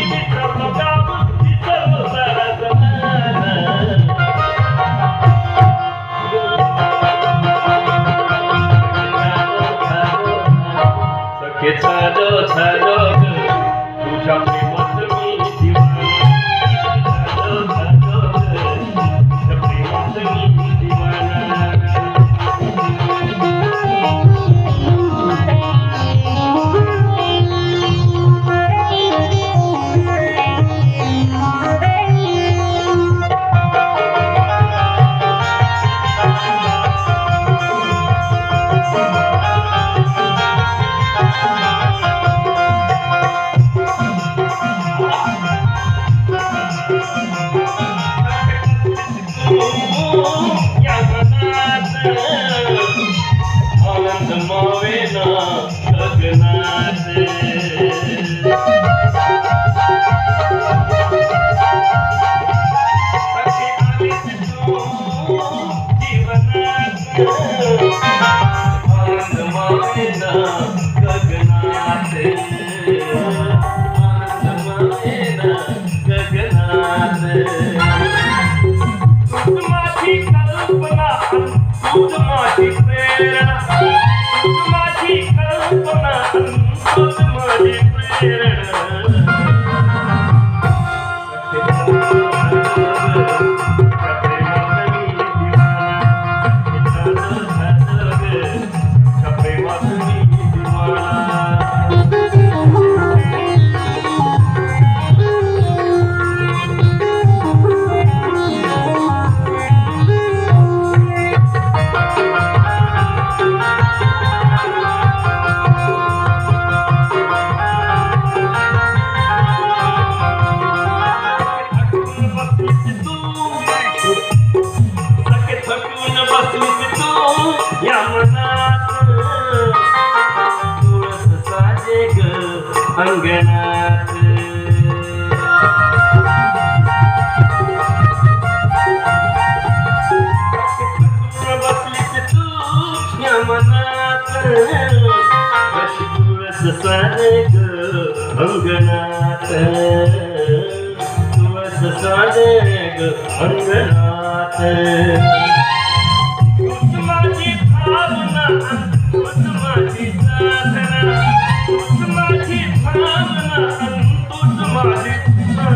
ڏيڏا پگا Gagan प्रेरणा अंगणात थकून बसलीस तू मनात कशी तुळस साजे अंगणात तुळस अंगणात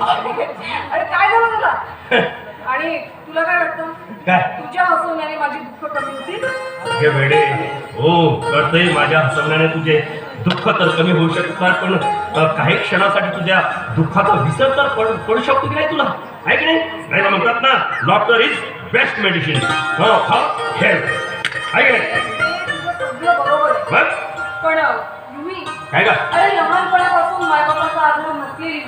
अरे काय झालं तुला? आणि तुला काय वाटतं? काय? तुझ्या हसवण्याने माझी दुःख कमी होतील अगे वेडे. हो कळतंय माझ्या हसवण्याने तुझे दुःख तर कमी होऊ शकतात पण काही क्षणासाठी तुझ्या दुःखाचा विसर तर पड पडू शकतो की नाही तुला? आहे की नाही? म्हणतात ना डॉक्टर इज बेस्ट मेडिसिन. हो हा आहे की नाही? काय का अरे लहानपणापासून मायबापाचा आग्रह नसलेली